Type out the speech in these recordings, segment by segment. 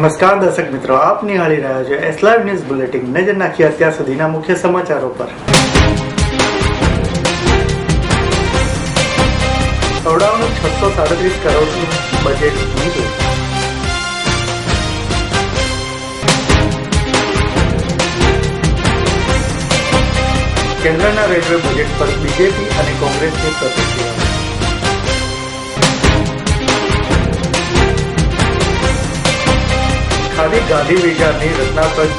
નમસ્કાર દર્શક મિત્રો, આપ નિહાળી રહ્યા છો એસ લાઈવ ન્યૂઝ બુલેટિન નજર નાખી અત્યાર સુધીના મુખ્ય સમાચારો પર. સૌડાઓનું છસો સાડત્રીસ કરોડનું બજેટ મંજૂર કેન્દ્રના રેલવે બજેટ પર બીજેપી અને કોંગ્રેસની પ્રતિક્રિયા. ખાદી ગાંધી વિચારની રચનાત્મક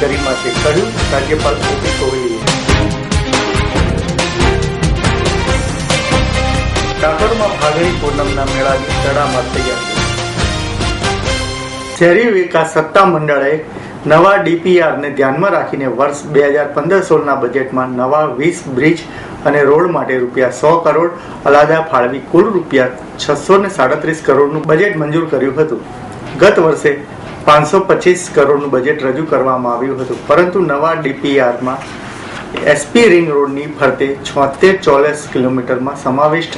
ગરિમા છે કહ્યું રાજ્યપાલ ઓપી કોહલીએ. ડાકોરમાં ભાગણી પૂનમના મેળાની તડામાર તૈયારી. શહેરી વિકાસ સત્તા મંડળે નવા ડીપીઆરને ધ્યાનમાં રાખીને વર્ષ બે હજાર પંદર સોળના બજેટમાં નવા વીસ બ્રિજ અને રોડ માટે રૂપિયા સો કરોડ, અલાદા ફાળવી કુલ રૂપિયા છસો ને સાડત્રીસ કરોડનું બજેટ મંજૂર કર્યું હતું. ગત વર્ષે પાંચસો પચીસ કરોડનું બજેટ રજૂ કરવામાં આવ્યું હતું. પરંતુ નવા ડીપીઆરમાં એસપી રિંગ રોડની ફરતે છોતેર ચોલીસ કિલોમીટરમાં સમાવિષ્ટ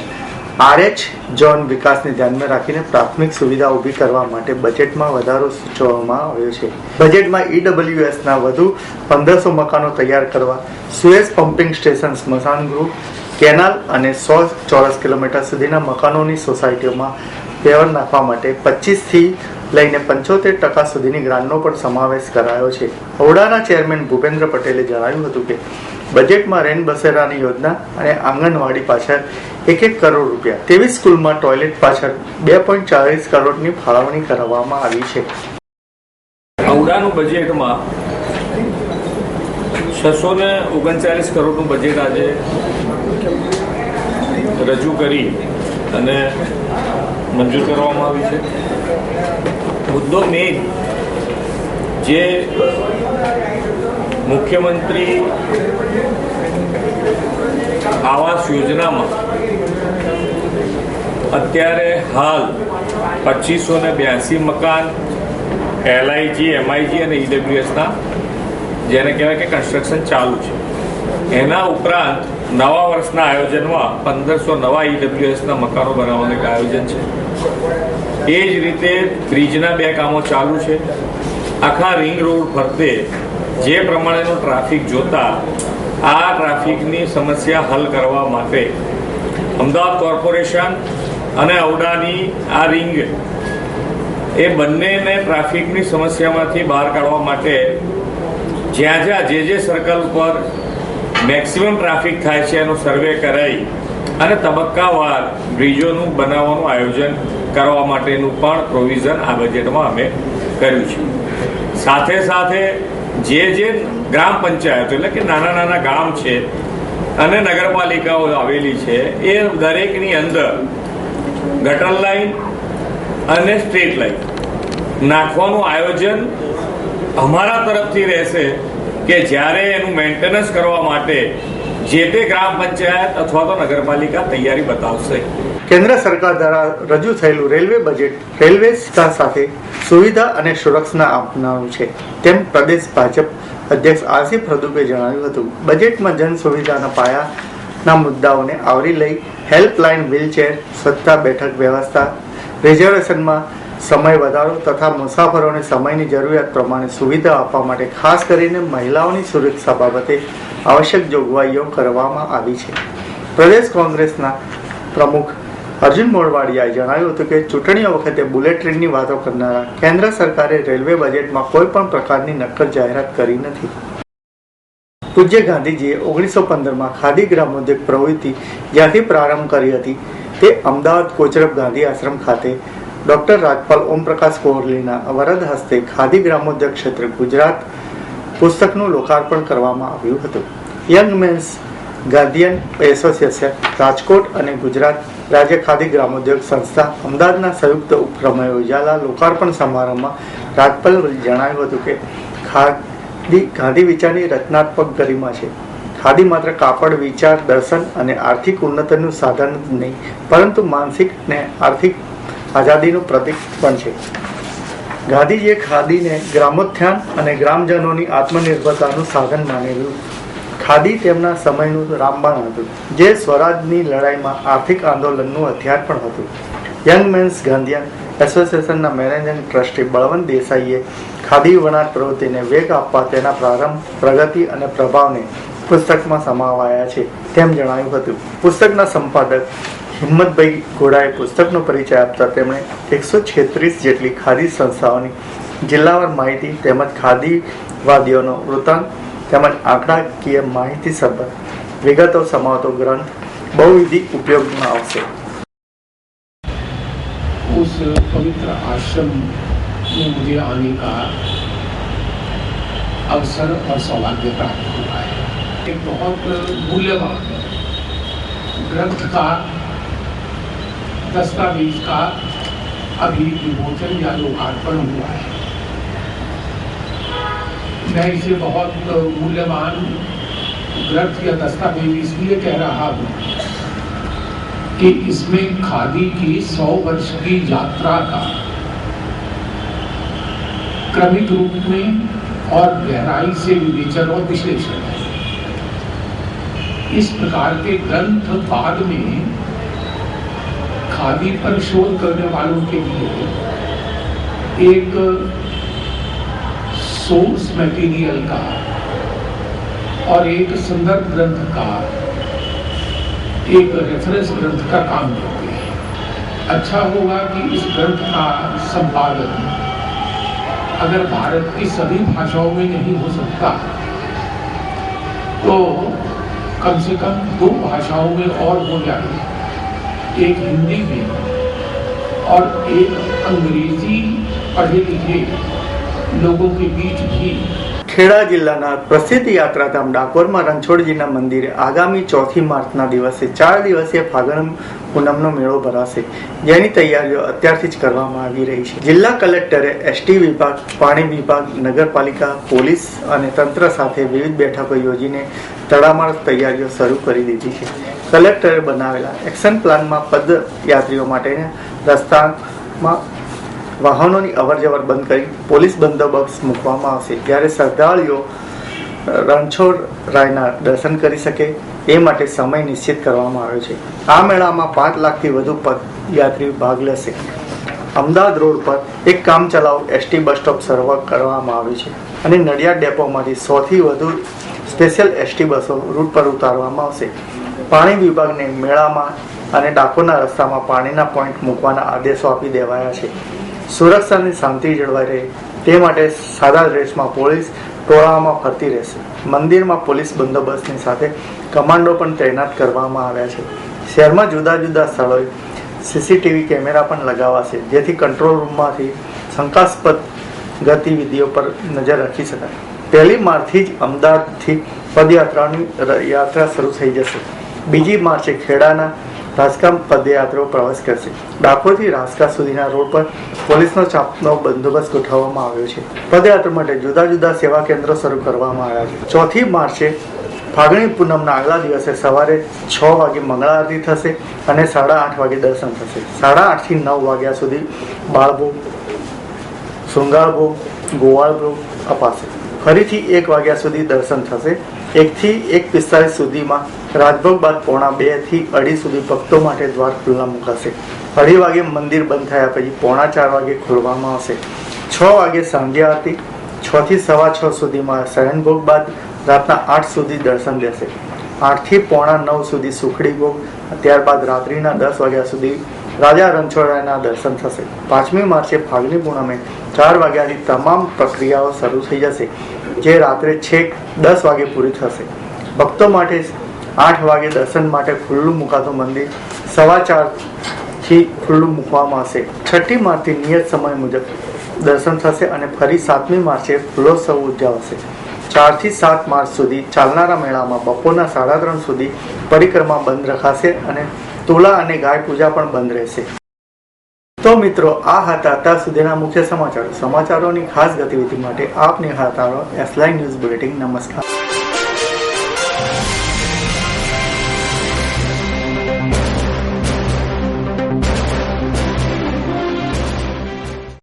આરએચ ઝોન વિકાસને ધ્યાનમાં રાખીને પ્રાથમિક સુવિધા ઊભી કરવા માટે બજેટમાં વધારો સૂચવવામાં આવ્યો છે. બજેટમાં ઈડબ્લ્યુએસના વધુ પંદરસો મકાનો તૈયાર કરવા, સુએઝ પમ્પિંગ સ્ટેશન, સ્મશાન ગૃહ, કેનાલ અને સો ચોરસ કિલોમીટર સુધીના મકાનોની સોસાયટીઓમાં પેવર નાખવા માટે પચીસથી લઈને પંચોતેર ટકા સુધીની ગ્રાન્ટનો પણ સમાવેશ કરાયો છે. ઓરડાના ચેરમેન ભૂપેન્દ્ર પટેલે જણાવ્યું હતું કે બજેટમાં રેન બસેરાની યોજના અને આંગણવાડી પાછળ એક એક કરોડ રૂપિયા તેવી સ્કૂલમાં ટોયલેટ પાછળ બે પોઈન્ટ ચાલીસ કરોડની ફાળવણી કરવામાં આવી છે. ઔડાનું બજેટમાં છસો ને ઓગણચાલીસ કરોડનું બજેટ આજે રજૂ કરી અને મંજૂર કરવામાં આવી છે. મુદ્દો મેઇન જે મુખ્યમંત્રી આવાસ યોજનામાં અત્યારે હાલ પચીસો ને બ્યાસી મકાન એલઆઈજી એમઆઈજી અને ઈડબ્લ્યુએસના જેને કહેવાય કે કન્સ્ટ્રક્શન ચાલુ છે. એના ઉપરાંત નવા વર્ષના આયોજનમાં પંદરસો નવા ઈડબ્લ્યુએસના મકાનો બનાવવાનું એક આયોજન છે. એ જ રીતે બ્રિજના બે કામો ચાલુ છે. આખા રિંગ રોડ ફરતે જે પ્રમાણેનો ટ્રાફિક જોતા આ ટ્રાફિકની સમસ્યા હલ કરવા માટે અમદાવાદ કોર્પોરેશન અને ઔડાની આ રિંગ એ બંનેને ટ્રાફિકની સમસ્યામાંથી બહાર કાઢવા માટે જ્યાં જ્યાં જે જે સર્કલ પર મેક્સિમમ ટ્રાફિક થાય છે એનો સર્વે કરાઈ અને તબક્કાવાર બ્રિજોનું બનાવવાનું આયોજન કરવા માટેનું પણ પ્રોવિઝન આ બજેટમાં અમે કર્યું છે. સાથે સાથે જે જે ગ્રામ પંચાયતો એટલે કે નાના નાના ગામ છે અને નગરપાલિકાઓ આવેલી છે, એ દરેકની અંદર ગટર લાઈન અને સ્ટ્રીટ લાઈન નાખવાનું આયોજન અમારા તરફથી રહેશે કે જ્યારે એનું મેન્ટેનન્સ કરવા માટે જે તે ગ્રામ પંચાયત અથવા તો નગરપાલિકા તૈયારી બતાવશે. કેન્દ્ર સરકાર દ્વારા રજૂ થયેલું રેલવે બજેટ રેલવે સાથે સુવિધા અને સુરક્ષા આપનારું છે. તેમ પ્રદેશ ભાજપ અધ્યક્ષ આસિફ રદુપે જણાવ્યું હતું. બજેટમાં જન સુવિધાના પાયાના મુદ્દાઓને આવરી લઈ હેલ્પલાઇન વ્હીલચેર, સત્તા બેઠક વ્યવસ્થા, રિઝર્વેશનમાં સમય વધારો તથા મુસાફરોને સમયની જરૂરિયાત પ્રમાણે સુવિધા આપવા માટે ખાસ કરીને મહિલાઓની સુરક્ષા બાબતે આવશ્યક જોગવાઈઓ કરવામાં આવી છે. પ્રદેશ કોંગ્રેસના પ્રમુખ અર્જુન મોરવાડિયાએ જણાવ્યું હતું કે ચૂંટણી વખતે બુલેટ ટ્રેનની વાતો કરનારા કેન્દ્ર સરકારે રેલવે બજેટમાં કોઈ પણ પ્રકારની નક્કર જાહેરાત કરી નથી. પૂજ્ય ગાંધીજીએ ઓગણીસો પંદરમાં ખાદી ગ્રામોદ્યોગ પ્રવૃત્તિ જ્યાંથી પ્રારંભ કરી હતી, તે અમદાવાદ કોચરબ ગાંધી આશ્રમ ખાતે ડોક્ટર રાજપાલ ઓમપ્રકાશ કોહલીના વરદ હસ્તે ખાદી ગ્રામોદ્યોગ ક્ષેત્ર ગુજરાત પુસ્તકનું લોકાર્પણ કરવામાં આવ્યું હતું. Young Men's Guardian Association, Rajkot અને ગુજરાત રાજ્ય ખાદી ગ્રામોદ્યોગ સંસ્થા અમદાવાદના સંયુક્ત ઉપક્રમે યોજાયેલા લોકાર્પણ સમારંભમાં રાજપાલ જણાવ્યું હતું કે ખાદી ગાંધી વિચારની રચનાત્મક ગરિમા છે. ખાદી માત્ર કાપડ, વિચાર, દર્શન અને આર્થિક ઉન્નતિનું સાધન નહીં, પરંતુ માનસિક અને આર્થિક આઝાદીનું પ્રતીક પણ છે. ગાંધીજીએ ખાદીને ગ્રામોત્થાન અને ગ્રામજનોની આત્મનિર્ભરતાનું સાધન માનેલું ખાદી તેમના સમયનું રામબાણ હતું, જે સ્વરાજની લડાઈમાં આર્થિક આંદોલનનું હથિયાર પણ હતું. યંગ મેન્સ ગાંધીયન એસોસિએશનના મેનેજિંગ ટ્રસ્ટી બળવંત દેસાઈએ ખાદી વણાટ પ્રવૃત્તિને વેગ આપવા તેના પ્રારંભ, પ્રગતિ અને પ્રભાવને પુસ્તકમાં સમાવાયા છે તેમ જણાવ્યું હતું. પુસ્તકના સંપાદક હિંમતભાઈ ઘોડાએ પુસ્તકનો પરિચય આપતા તેમણે એકસો છેત્રીસ જેટલી ખાદી સંસ્થાઓની જિલ્લાવાર માહિતી તેમજ ખાદીવાદીઓનો વૃત્તાંત તેમજ આંકડાકીય માહિતી સંબંધ વિગતો સમાવતો ગ્રંથ બહુવિધિ ઉપયોગમાં આવશે उस पवित्र आश्रम में मुझे आने का अवसर और सौभाग्य प्राप्त हुआ है एक बहुत मूल्यवान ग्रंथ का दस्तावेज का अभी विमोचन या लोकार्पण हुआ है मैं इसे बहुत मूल्यवान ग्रंथ या दस्तावेज़ इसलिए कह रहा हूँ कि इसमें खादी की सौ वर्ष की यात्रा का क्रमिक रूप में और गहराई से विवेचन और विश्लेषण है। इस प्रकार के ग्रंथ बाद में खादी पर शोध करने वालों के लिए एक सोर्स मटेरियल का और एक संदर्भ ग्रंथ का, एक रेफरेंस ग्रंथ का काम करते हैं। अच्छा होगा कि इस ग्रंथ का संपादन अगर भारत की सभी भाषाओं में नहीं हो सकता तो कम से कम दो भाषाओं में और हो जाए। एक हिंदी में और एक अंग्रेज़ी पढ़े लिखे लोगों के बीच भी ખેડા જિલ્લાના પ્રસિદ્ધ યાત્રાધામ ડાકોરમાં રણછોડજીના મંદિરે આગામી ચોથી માર્ચના દિવસે ચાર દિવસીય ફાગણ પૂનમનો મેળો ભરાશે જેની તૈયારીઓ અત્યારથી જ કરવામાં આવી રહી છે જિલ્લા કલેક્ટરે એસટી વિભાગ પાણી વિભાગ નગરપાલિકા પોલીસ અને તંત્ર સાથે વિવિધ બેઠકો યોજીને તડામાર તૈયારીઓ શરૂ કરી દીધી છે કલેક્ટરે બનાવેલા એક્શન પ્લાનમાં પદયાત્રીઓ માટેના રસ્તામાં વાહનોની અવરજવર બંધ કરી પોલીસ બંદોબસ્ત મૂકવામાં આવશે. ત્યારે શ્રદ્ધાળુઓ રણછોડ રાયના દર્શન કરી શકે, એ માટે સમય નિશ્ચિત કરવામાં આવ્યો છે. આ મેળામાં પાંચ લાખથી વધુ પદયાત્રી ભાગ લેશે. અમદાવાદ રોડ પર એક કામ ચલાવ એસટી બસ સ્ટોપ સર્વ કરવામાં આવ્યું છે અને નડિયાદ ડેપોમાંથી સોથી વધુ સ્પેશિયલ એસટી બસો રૂટ પર ઉતારવામાં આવશે. પાણી વિભાગને મેળામાં અને ડાકોરના રસ્તામાં પાણીના પોઈન્ટ મૂકવાના આદેશો આપી દેવાયા છે. સુરક્ષાની શાંતિ જળવાઈ રહે, તે માટે સાદા ડ્રેસમાં પોલીસ ટોળામાં ફરતી રહેશે. મંદિરમાં પોલીસ બંદોબસ્તની સાથે કમાન્ડો પણ તૈનાત કરવામાં આવ્યા છે. શહેરમાં જુદા જુદા સ્થળોએ સીસીટીવી કેમેરા પણ લગાવાશે, જેથી કંટ્રોલ રૂમમાંથી શંકાસ્પદ ગતિવિધિઓ પર નજર રાખી શકાય. પહેલી માર્ચથી જ અમદાવાદથી પદયાત્રાની યાત્રા શરૂ થઈ જશે. બીજી માર્ચે ખેડાના રાજકામ પદયાત્રાઓ પ્રવાસ કરશે. ડાકોરથી રાસકા સુધીના રોડ પર પોલીસનો ચાપનો બંદોબસ્ત ગોઠવવામાં આવ્યો છે. પદયાત્રા માટે જુદા જુદા સેવા કેન્દ્રો શરૂ કરવામાં આવ્યા છે. ચોથી માર્ચે ફાગણી પૂનમના આગલા દિવસે સવારે છ વાગે મંગળા આરતી થશે અને સાડા આઠ વાગે દર્શન થશે. સાડા આઠથી નવ વાગ્યા સુધી બાળભોગ શૃંગાર ભોગ ગોવાળ ભોગ અપાશે. ફરીથી એક વાગ્યા સુધી દર્શન થશે. એકથી એક પિસ્તાલીસ સુધીમાં રાજભોગ બાદ પોણા બેથી અઢી સુધી ભક્તો માટે દ્વાર ખુલ્લા મુકાશે. અઢી વાગે મંદિર બંધ થયા પછી પોણા ચાર વાગે ખોલવામાં આવશે. છ વાગે સાંજે આરતી છ થી સવા છ સુધીમાં શયનભોગ બાદ રાતના આઠ સુધી દર્શન દેશે આઠથી પોણા નવ સુધી સુખડી ભોગ, ત્યારબાદ રાત્રિના દસ વાગ્યા સુધી રાજા રણછોડરાયના દર્શન થશે. પાંચમી માર્ચે ફાગણી પૂનમે ચાર વાગ્યાની તમામ પ્રક્રિયાઓ શરૂ થઈ જશે. જે રાત્રે છેક દસ વાગે પૂરી થશે. ભક્તો માટે આઠ વાગે દર્શન માટે ખુલ્લું મુકાતું મંદિર સવા ચારથી ખુલ્લું મૂકવામાં આવશે. છઠ્ઠી માર્ચથી નિયત સમય મુજબ દર્શન થશે અને ફરી સાતમી માર્ચે ફૂલોત્સવ ઉજવાશે. ચારથી સાત માર્ચ સુધી ચાલનારા મેળામાં બપોરના સાડા ત્રણ સુધી પરિક્રમા બંધ રખાશે અને તુલા અને ગાય પૂજા પણ બંધ રહેશે. તો મિત્રો, આ હતા અત્યાર સુધીના મુખ્ય સમાચારો. સમાચારોની ખાસ ગતિવિધિ માટે આપને હાથ એસલાઈ ન્યૂઝ બુલેટિન નમસ્કાર.